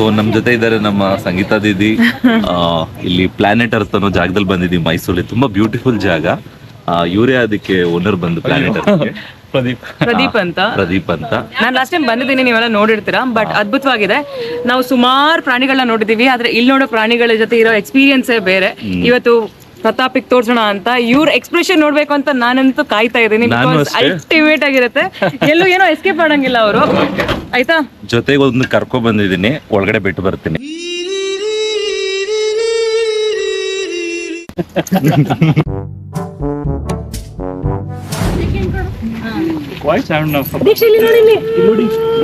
So ನಮ್ ಜೊತೆ ಇದ್ದಾರೆ ನಮ್ಮ ಸಂಗೀತ ದೀದಿ. ಆ, ಇಲ್ಲಿ ಪ್ಲಾನೆಟ್ ಅರ್ಥ ಅನ್ನೋ ಜಾಗದಲ್ಲಿ ಬಂದಿದ್ದೀವಿ ಮೈಸೂರಲ್ಲಿ. ತುಂಬಾ ಬ್ಯೂಟಿಫುಲ್ ಜಾಗ. ಇವರೇ ಅದಕ್ಕೆ ಓನರ್ ಬಂದು ಪ್ಲಾನೆಟ್ ಅರ್ತ್ಗೆ ಪ್ರದೀಪ್. ಪ್ರದೀಪ್ ಅಂತ. ಪ್ರದೀಪ್ ಅಂತ. ನಾನು ಲಾಸ್ಟ್ ಟೈಮ್ ಬಂದಿದ್ದೀನಿ ನೀವೆಲ್ಲ ನೋಡಿರ್ತೀರಾ ಬಟ್ ಅದ್ಭುತವಾಗಿದೆ. ನಾವು ಸುಮಾರು ಪ್ರಾಣಿಗಳನ್ನ ನೋಡಿದೀವಿ ಆದ್ರೆ ಇಲ್ಲಿ ನೋಡೋ ಪ್ರಾಣಿಗಳ ಜೊತೆ ಇರೋ ಎಕ್ಸ್ಪೀರಿಯನ್ಸೇ ಬೇರೆ. ಇವತ್ತು ಪ್ರತಾಪಿಕ್ ತೋರ್ಸೋಣ ಅಂತ. ಇವ್ರ ಎಕ್ಸ್ಪ್ರೆಷನ್ ನೋಡ್ಬೇಕು ಅಂತ ನಾನಂತೂ ಕಾಯ್ತಾ ಇದ್ದೀನಿ ನಾನು ಅಷ್ಟೇ. ಅಲ್ಟಿಮೇಟ್ ಆಗಿರುತ್ತೆ. ಎಲ್ಲೂ ಏನೋ ಎಸ್ಕೇಪ್ ಮಾಡಂಗಿಲ್ಲ ಅವರು. ಆಯ್ತಾ? ಜೊತೆಗೆ ಒಂದು ಕರ್ಕೊ ಬಂದಿದ್ದೀನಿ. ಒಳಗಡೆ ಬಿಟ್ಟು ಬರ್ತೀನಿ.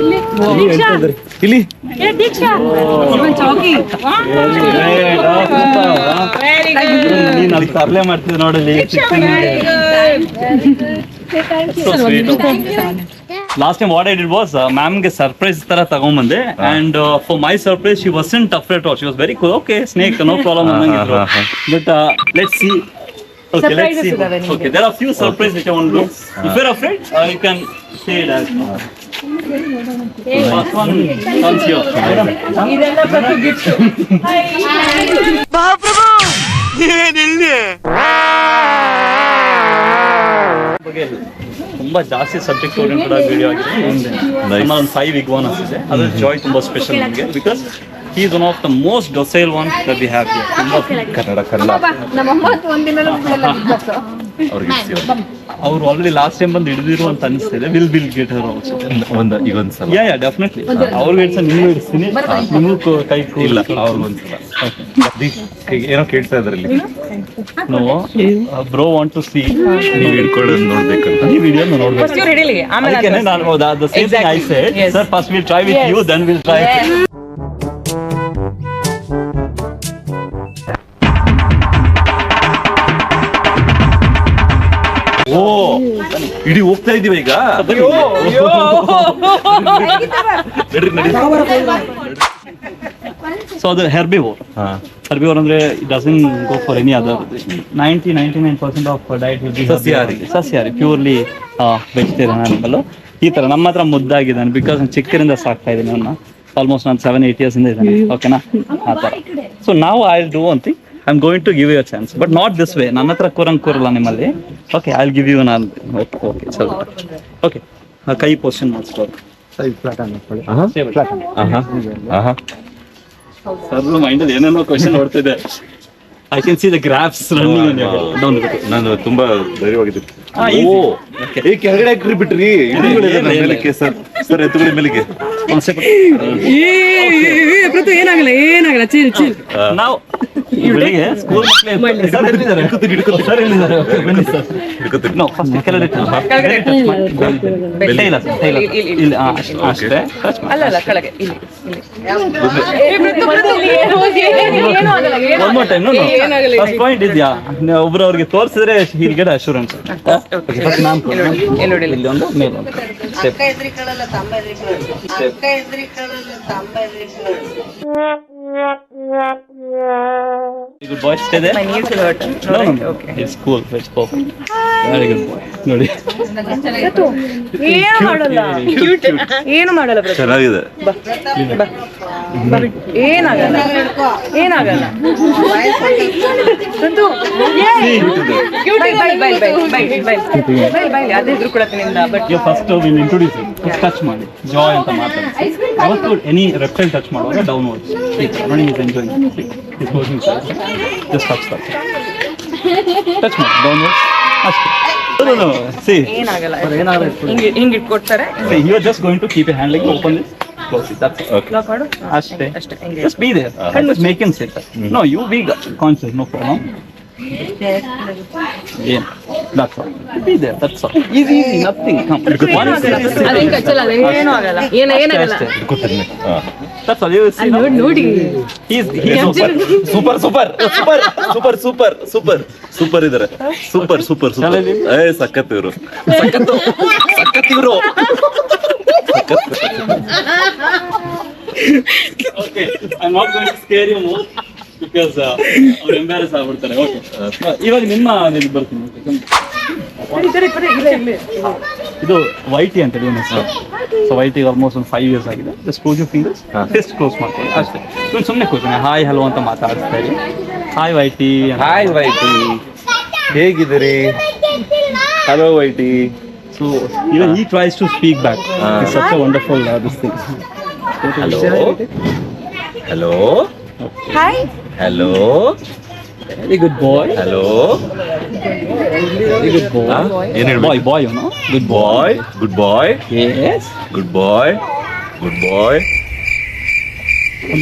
ಇಲ್ಲಿ ಸೌಂಡ್ ಇಲ್ಲಿ. ಚೌಕಿ ನೀನ್ ಅಲ್ಲಿ ತರ್ಲೆ ಮಾಡ್ತಿದ್ದೆ ನೋಡಲಿ last time what I did was ಮ್ಯಾಮ್ಗೆ surprise ತರ ತಗೊಂಬಂದೆ. And for my surprise she wasn't afraid she was very cool okay snake no problem ಅನ್ನಂಗಿದ್ರು. But let see Okay, let's see. Okay, there are few surprises which I want to do. If you're afraid, uh, you can say it as First one ಏನಿಲ್ಲಿ ತುಂಬಾ ಜಾಸ್ತಿ subject oriented ಆಗಿ video ಆಗಿದೆ ನಮ್ಮ ಒಂದು five ಇಗ್ವಾನಸ್ ಇದೆ ಅದ್ರ ಜಾಯ್ ತುಂಬಾ ಸ್ಪೆಷಲ್ ನಮಗೆ. Because he is one of the most docile one that we have ತುಂಬಾ ಕನ್ನಡ ಕನ್ನಡ ಅವ್ರಿಗೆ. ಅವ್ರು ಆಲ್ರೆಡಿ ಲಾಸ್ಟ್ ಟೈಮ್ ಬಂದು ಹಿಡಿದಿರು ಅಂತ ಅನಿಸ್ತಿದೆ. Will bill get her also ಒಂದ್ ಈಗ ಒಂದ್ಸಲ ಯಾ ಯಾ ಡೆಫಿನೆಟ್ಲಿ ಅವ್ರಿಗೆ ಇಡ್ಸ ನಿಮ್ಗೂ ಇಡ್ತೀನಿ ನಿಮಗೂ ಕೈ ಇಲ್ಲ ಅವ್ರಿಗೊಂದ್ಸಲ. ಏನೋ ಕೇಳ್ತಾ ಇದ್ರಲ್ಲಿ no bro want to see ನೀವ್ ಹಿಡ್ಕೊಳ್ಳೋದು ನೋಡ್ಬೇಕಂತ. ಈ ವಿಡಿಯೋ ನೋಡ್ಬೇಕು. ನಾನು the same thing I said sir first will try with you then will try ಓ ಇಡೀ ಹೋಗ್ತಾ ಇದೀವಿ ಈಗ? ನಡ್ರಿ ನಡಿ ಸೊ ಅದು ಹೆರ್ಬಿವೋರ್ ಹಾ. ಹೆರ್ಬಿವೋರ್ ಅಂದ್ರೆ it doesn't go for any other ninety ninety nine percent of diet will be ಸಸ್ಯಾಹಾರಿ. ಸಸ್ಯಾಹಾರಿ ಪ್ಯೂರ್ಲಿ ವೆಜಿಟೇರಿಯನ್ ಅನಿಮಲ್ ಈ ತರ ನಮ್ಮ ಹತ್ರ ಮುದ್ದಾಗಿದ್ದಾನೆ ಬಿಕಾಸ್ ನಾನು ಚಿಕ್ಕರಿಂದ ಸಾಕ್ತಾ ಇದ್ದೀನಿ ಅವನ್ನ ಆಲ್ಮೋಸ್ಟ್ ನಾನು ಸೆವೆನ್ ಏಟ್ ಇಯರ್ಸ್ ಇಂದ ಇದ್ದಾನೆ. ಓಕೆನಾ ಆ ತರ. ಸೊ ನಾವು ಐ ಡೂ ಅಂತ I am going to give you a chance but not this way ನನ್ನ ಹತ್ರ ಕೂರಂಗ್ ಕೂರಲ್ಲ ನಿಮ್ಮಲ್ಲಿ. ಓಕೆ ಐ ಗಿವ್ ಯು ನಾನು ಓಕೆ ಓಕೆ ಸರಿ ಓಕೆ ಕೈ ಪೋಸ್ಟನ್ ಮಾಡಿಸ್ಬೋದು ಸರ್ ಮೈಂಡಲ್ಲಿ ಏನೇನೋ question ನೋಡ್ತಿದೆ I can see the graphs running ನಾನು ತುಂಬಾ. ಓ ಏ ಕೆಳಗಡೆ ಹಾಕ್ರಿ ಬಿಟ್ರಿ. ಸರ್ ಸರ್ ಎತ್ತುಗಡೆ ಮೇಲಿಗೆ ಏನಾಗಲ್ಲ ಏನಾಗಲ್ಲ ಚೀಲ್ ಚೀಲ್ ನಾವು ಸ್ಕೂಲ್ ಅಷ್ಟೇ ಅಲ್ಲ ಅಲ್ಲ ಕೆಳಗೆ ಇಲ್ಲಿ one more time first point ಇದೆಯಾ? ಒಬ್ರು ಅವ್ರಿಗೆ ತೋರಿಸಿದ್ರೆ ಹೀಲ್ ಗೆಟ್ ಅಶೂರೆನ್ಸ್ ಇಲ್ಲಿ ಒಂದು ಮೇಲೆ ಒಂದು. Step boy stay. No, no, no. It's cool. It's perfect. Very good boy. ನೋಡಿ. ಏನು ಮಾಡಲ್ಲ? ಏನು ಮಾಡಲ್ಲ. ಚೆನ್ನಾಗಿದೆ. ಏನಾಗಲ್ಲ? ಏನಾಗಲ್ಲ? Santu, bye, bye, bye, bye, bye, bye. Bye, bye, ಅದೇ ಎದುರುಕೊಳತ್ತಿನಿಂದ ಬಟ್ ಫಸ್ಟ್ ಇಂಟ್ರೊಡ್ಯೂಸ್ ಟಚ್ ಮಾಡಿ. ಜಾಯ್ ಅಂತ ಮಾತಾಡಿ. ಯಾವತ್ತು ಎನಿ ರೆಪ್ಟೈಲ್ ಟಚ್ ಮಾಡುವಾಗ ಡೌನ್ ವರ್ಡ್ಸ್ ನೋಡಿ is enjoying is closing just touch ಮಾಡಿ. ಡೌನ್ ವರ್ಡ್ಸ್ ಅಷ್ಟೇ ಸಿ ಏನಾಗಲ್ಲ. ಏನಾದ್ರೆ ಹಿಂಗೆ ಹಿಂಗೆ ಇಟ್ಕೊಡ್ತಾರೆ. ಯು ಲಾಕ್ ಮಾಡು. ಅಷ್ಟೇ. ಅಷ್ಟೇ. ಹಿಂಗೆ just be sit no no easy nothing come on ಅದೇನ್ ಕಚ್ಚಲ್ಲ ಅದೇನು ಆಗಲ್ಲ. ಏನ ಏನಾಗಲ್ಲ? ಹಿಡ್ಕೊತೀನಿ ಹಾ ದಟ್ಸ್ ಆಲ್ ಯು ಸಿ ನೋಡಿ ನೋಡಿ. Is super super super super super super super ಇದಾರೆ. ಸೂಪರ್ ಸೂಪರ್ ಸೂಪರ್ ಏ ಸಖತ್ ಇವರು. ಸಖತ್ತು. ಸಖತ್ ಇವರು. Okay I not going to scare you more because ಅವ್ರು ಎಂಬ್ಯಾರಸ್ ಆಗ್ಬಿಡ್ತಾರೆ. ಓಕೆ ಇವಾಗ ನಿಮ್ಮ ಇದು ಬರ್ತೀನಿ. ಇದು ವೈಟಿ ಅಂತ ಹೇಳಿ ಹೆಸರು ಸೊ ವೈಟಿ ಆಲ್ಮೋಸ್ಟ್ ಒಂದು ಫೈವ್ ಇಯರ್ಸ್ ಆಗಿದೆ. Just close you fingers just close ಮಾಡ್ಕೊಳ್ಳಿ. ಅಷ್ಟೇ. ನೀವು ಸುಮ್ಮನೆ ಕೂತೀನಿ ಹಾಯ್ ಹಲೋ ಅಂತ ಮಾತಾಡ್ತಾ ಇರಿ ಹಾಯ್ ವೈಟಿ. ಹಾಯ್ ವೈಟಿ. ಹೇಗಿದ್ದೀರಿ? Hello Whitey. So even he tries to speak back such wonderful this thing hello hello hi Hello very good boy hello very good boy ಏನ್ ಹೇಳ್ಬೇಕು? ಬಾಯ್ ಬಾಯ್ ಅವನು good boy good boy yes good boy good boy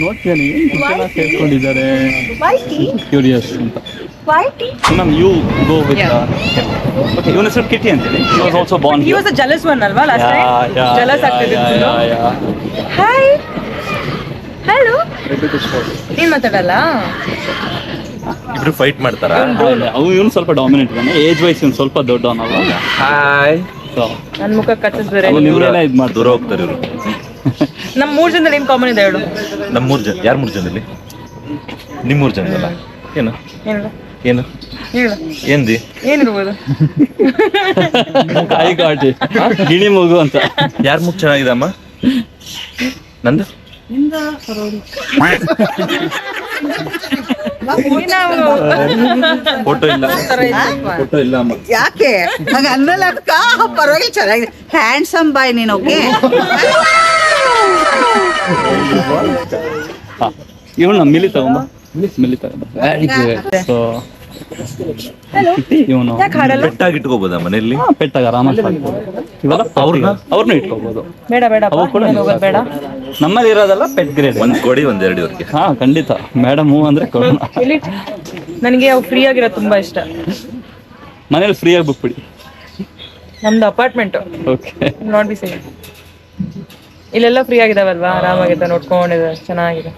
ನೋಡ್ತೀನಿ ಏನು ಸೇರ್ಕೊಂಡಿದ್ದಾರೆ curious ಅಂತ ma'am you go with okay ಇವನ ಹೆಸರು Kitty ಅಂತೇಳಿ he was also born he was a jealous one ಅಲ್ವಾ last time jealous ಆಗ್ತಿದ್ದು hi Hello ಏನ್ ಮಾತಾಡಲ್ಲ ಇಬ್ರು ಫೈಟ್ ಮಾಡ್ತಾರ? ಅವು ಇವನು ಸ್ವಲ್ಪ ಡಾಮಿನೇಟ್ ಇದ್ದಾನೆ ಏಜ್ ವೈಸ್ ಇವ್ನು ಸ್ವಲ್ಪ ದೊಡ್ಡವನಲ್ಲ ಹಾಯ್ ಸೊ ನನ್ ಮುಖ ಕಚ್ಚಿಸ್ಬೇರೆ ಅವ್ನು ಇವರೆಲ್ಲ ಇದು ದೂರ ಹೋಗ್ತಾರೆ ಇವರು. ನಮ್ ಮೂರ್ ಜನದಲ್ಲಿ ಏನ್ ಕಾಮನ್ ಇದೆ ಹೇಳು. ನಮ್ಮ ಮೂರ್ ಜನ ಯಾರು ಮೂರ್ ಜನದಲ್ಲಿ? ನಿಮ್ ಮೂರ್ ಜನದಲ್ಲ? ಏನು? ಏನು? ಏನು? ಹೇಳು. ಏನ್ದಿ? ಏನಿರ್ಬೋದು? ಕಾಯಿ ಕಾಟಿ. ಗಿಣಿ ಮಗು ಅಂತ. ಯಾರ್ ಮುಖ ಚೆನ್ನಾಗಿದೆ ಅಮ್ಮ? ನಂದು ನಾವು ಫೋಟೋ ಇಲ್ಲ. ಫೋಟೋ ಇಲ್ಲ ಅಮ್ಮ. ಯಾಕೆ? ನಂಗೆ ಅಂದ್ರಲ್ಲ ಅದಕ್ಕ ಪರವಾಗಿಲ್ಲ ಚೆನ್ನಾಗಿದೆ. ಹ್ಯಾಂಡ್ಸಮ್ ಬಾಯ್ ನೀನು ಓಕೆ? ಇವಳು ನಮ್ಮ ಮಿಲಿ ತಗೊಂಬ ಮಿಲಿ ತಗೊಂಬ ವೆರಿ ಗುಡ್ ಸೊ ಇವನು ಪೆಟ್ಟಾಗಿ ಇಟ್ಕೋಬೋದಾ ಮನೆಯಲ್ಲಿ? ಪೆಟ್ಟಾಗ ಆರಾಮಾಗಿ ಸಾಕ್ಬೋದು ಇವೆಲ್ಲ ಅವ್ರ್ನ? ಅವ್ರನ್ನ? ಇಟ್ಕೋಬಹುದು ಬೇಡ ಬೇಡ ಅವು ಕೂಡ ಹೋಗೋದು ಬೇಡ. ನಮ್ಮಲ್ಲಿ ಇರೋದೆಲ್ಲ ಪೆಟ್ ಗ್ರೇಡ್ ಒಂದ್ ಕೊಡಿ ಒಂದ್ ಎರಡುವರೆಗೆ ಹಾ ಖಂಡಿತ. ಮೇಡಮ್ ಹೂ ಅಂದ್ರೆ ಕೊಡೋಣ. ಇಲ್ಲಿ ನನಗೆ ಅವು ಫ್ರೀ ಆಗಿರೋದು ತುಂಬಾ ಇಷ್ಟ. ಮನೇಲಿ ಫ್ರೀ ಆಗಿ ಬಿಟ್ಬಿಡಿ. ನಮ್ದು apartment okay not be same ಇಲ್ಲೆಲ್ಲ ಫ್ರೀ ಆಗಿದಾವಲ್ವಾ? ಆರಾಮಾಗಿದೆ ನೋಡ್ಕೊಂಡಿದೆ ಚೆನ್ನಾಗಿದೆ.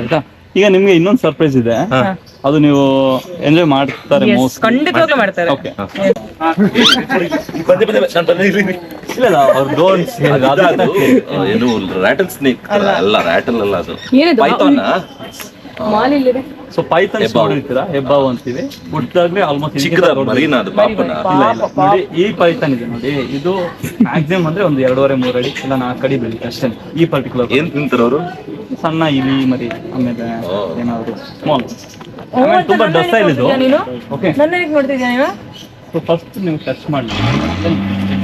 ಆಯ್ತಾ? ಈಗ ನಿಮ್ಗೆ ಇನ್ನೊಂದು ಸರ್ಪ್ರೈಸ್ ಇದೆ. ಅದು ನೀವು ಎಂಜಾಯ್ ಮಾಡ್ತಾರೆ ಮೋಸ್ಟ್ ಖಂಡಿತವಾಗ್ಲೂ ಮಾಡ್ತಾರೆ. ಓಕೆ ಇಲ್ಲಿ, ಇಲ್ಲಿ. ಅವ್ರು ಅದು, ಏನು ರ್ಯಾಟಲ್ ಸ್ನೇಕ್ ಅಲ್ಲ. ರ್ಯಾಟಲ್ ಅಲ್ಲ ಅದು? ಪೈಥಾನ್ ಮಾಲ್ ಇಲ್ಲಿದೆ ಸೊ ಪೈಥನ್ಸ್ ಹೆಬ್ಬಾವು. ನೋಡಿರ್ತೀರಾ? ಹೆಬ್ಬಾವು ಅಂತೀವಿ. ಹುಟ್ಟಾಗ್ಲೇ ಆಲ್ಮೋಸ್ಟ್ ಚಿಕ್ಕದ ಮರಿನ ಅದು ಪಾಪನ? ಇಲ್ಲ ಇಲ್ಲ. ನೋಡಿ ಈ ಪೈಥನ್ ಇದೆ ನೋಡಿ. ಇದು ಮ್ಯಾಕ್ಸಿಮಮ್ ಅಂದ್ರೆ ಒಂದು ಎರಡೂವರೆ ಮೂರು ಅಡಿ ಇಲ್ಲ ನಾಲ್ಕು ಅಡಿ ಬೆಳೀತೆ ಅಷ್ಟೇ. ಈ ಪರ್ಟಿಕ್ಯುಲರ್ ಏನ್ ತಿಂತಾರ ಅವರು? ಸಣ್ಣ ಇಲಿ ಮರಿ ಆಮೇಲೆ. ಏನಾದ್ರು ಸ್ಮಾಲ್ ಓ, ತುಂಬಾ ನನ್ನ ಡಸ್ಟ್ ಇದು ನೋಡ್ತಿದ್ಯಾ ನೀನು? ಓಕೆ. ನನ್ನ ಹೇಗೆ ನೋಡ್ತಿದ್ಯಾ ನೀನು? ಸೊ ಫಸ್ಟ್ ನೀವು ಟಚ್ ಮಾಡಿ.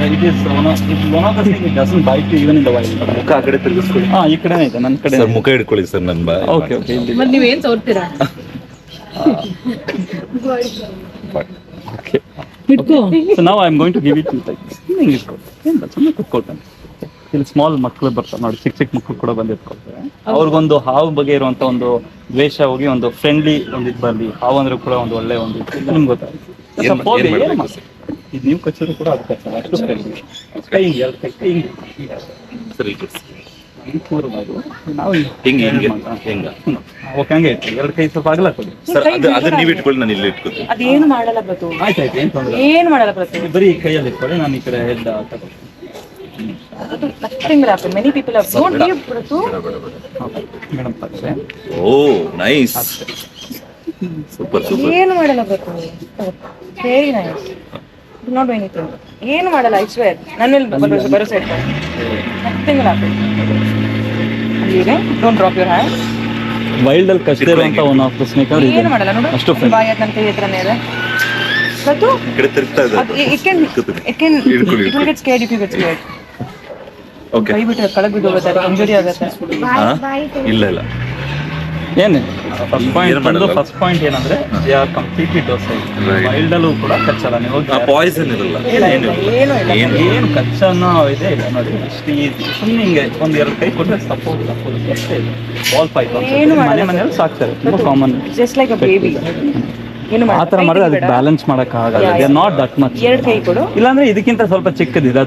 It is one of it one of the thing it doesn't bite even in the wild ಮುಖ ಆ ಕಡೆ ತಿರುಗಿಸ್ಕೊಳ್ಳಿ. ಹಾ ಈ ಕಡೆನೇ ಇದೆ ನನ್ನ ಕಡೆ ಸರ್ ಮುಖ ಹಿಡ್ಕೊಳ್ಳಿ ಸರ್ ನನ್ನ ಬಾ ಓಕೆ ಓಕೆ ತೋರ್ತೀರಾ ಓಕೆ. ಸೊ ನಾವು I am going to give it like ಹಿಂಗೆ ಏನು ಸುಮ್ಮನೆ ಕುತ್ಕೊಳ್ತಾನೆ. ಇಲ್ಲಿ ಸ್ಮಾಲ್ ಮಕ್ಕಳು ಬರ್ತಾರೆ ನೋಡಿ ಚಿಕ್ಕ ಚಿಕ್ಕ ಮಕ್ಕಳು ಕೂಡ ಬಂದಿರ್ತಾರೆ. ಅವ್ರಿಗೊಂದು ಹಾವು ಬಗ್ಗೆ ಇರುವಂತ ಒಂದು ದ್ವೇಷ ಹೋಗಿ ಒಂದು ಫ್ರೆಂಡ್ಲಿ ಒಂದು ಇದು ಬರ್ಲಿ. ಹಾವು ಅಂದ್ರೆ ಕೂಡ ಒಂದು ಒಳ್ಳೆ ಒಂದು ನಿಮ್ಗೆ ಗೊತ್ತಾಗುತ್ತೆ? ಇದು ನೀವು ಕಚ್ಚಿದ್ರು ಕೂಡ ನಾವು ಹಿಂಗೆ ಹಿಂಗೆ ಹಿಂಗ. ಓಕೆ ಹಂಗೆ ಎರಡು ಕೈ ಸ್ವಲ್ಪ ಆಗಲ್ಲ ಕೊಡಿ. ಸರ್ ಅದು ಅದನ್ನ ನೀವು ಇಟ್ಕೊಳ್ಳಿ ನಾನು ಇಲ್ಲಿ ಇಟ್ಕೋತೀನಿ. ಅದೇನು ಮಾಡಲ್ಲ ಪ್ರತು ಆಯ್ತು ಆಯ್ತು ಏನು ತೊಂದರೆ ಏನ್ ಮಾಡಲ್ಲ ಪ್ರತು ಬರೀ ಕೈಯಲ್ಲಿ ಇಟ್ಕೊಳ್ಳಿ ನಾನು ಈ ಕಡೆ ಹೆಡ್ ತಗೊಳ್ತೀನಿ. Nothing will happen many people have don't leave ಪ್ರತು ಮೇಡಮ್ ತಕ್ಷಣ ಓ ನೈಸ್ ಸೂಪರ್ ಸೂಪರ್ ಏನು ಮಾಡಲ್ಲ ಪ್ರತು ವೆರಿ ನೈಸ್ ನಾಟ್ ಎನಿಥಿಂಗ್ ಏನು ಮಾಡಲ್ಲ ಐ ಸ್ವೇರ್ ನನ್ನ ಮೇಲೆ ಭರವಸೆ ಭರವಸೆ ಇಟ್ಕೊಂಡು nothing don't drop your hand wild ಅಲ್ಲಿ ಕಷ್ಟೇ ಇರುವಂತ ಒನ್ ಆಫ್ ದ ಸ್ನೇಕ್ ಅವ್ರು ಏನು ಮಾಡಲ್ಲ ನೋಡು. ಅಷ್ಟು ಫ್ರೆಂಡ್ ಬಾಯ್ ನನ್ನ ಕೈ ಹತ್ರನೇ ಇದೆ ಪ್ರತು ಈ ಕಡೆ ತಿರುಗ್ತಾ ಇದೆ ಅದು. it can it can ಹಿಡ್ಕೊಳ್ಳಿ, it will get scared if you get scared. Okay ಕೈ ಬಿಟ್ಟರೆ ಕೆಳಗೆ ಬಿದ್ದು ಹೋಗುತ್ತೆ ಇಂಜುರಿ ಆಗುತ್ತೆ. ಇಲ್ಲ ಇಲ್ಲ. ಏನು? ಫಸ್ಟ್ ಪಾಯಿಂಟ್ ಬಂದು ಫಸ್ಟ್ ಪಾಯಿಂಟ್ ಏನಂದ್ರೆ they are completely does mild wild ಅಲ್ಲೂ ಕೂಡ ಕಚ್ಚಲ್ಲ ನೀವು ಆ ಪಾಯ್ಸನ್ ಇರಲ್ಲ. ಏನು ಏನು ಇಲ್ಲ. ಏನು ಏನು ಕಚ್ಚ ಅನ್ನೋ ಇದೇ ಇಲ್ಲ ನೋಡಿ ಇಷ್ಟು ಈಸಿ ಸುಮ್ಮನೆ ಹಿಂಗೆ ಒಂದ್ ಎರಡು ಕೈ ಕೊಟ್ಟರೆ ಸಪೋರ್ಟ್ ಸಪೋರ್ಟ್ ಅಷ್ಟೇ ಇದೆ. ಬಾಲ್ ಫೈಟ್ ಏನು ಮನೆ. ಮನೆಯಲ್ಲಿ ಸಾಕ್ತಾರೆ. ತುಂಬ common just like a baby ಏನು ಆ ಥರ ಮಾಡಿದ್ರೆ ಅದಕ್ಕೆ ಬ್ಯಾಲೆನ್ಸ್ ಮಾಡಕ್ ಆಗಲ್ಲ ದೇ ನಾಟ್ ದಟ್ ಮಚ್ ಎರಡು ಕೈ ಕೊಡು. ಇಲ್ಲಾಂದ್ರೆ ಇದಕ್ಕಿಂತ ಸ್ವಲ್ಪ ಚಿಕ್ಕದಿದೆ.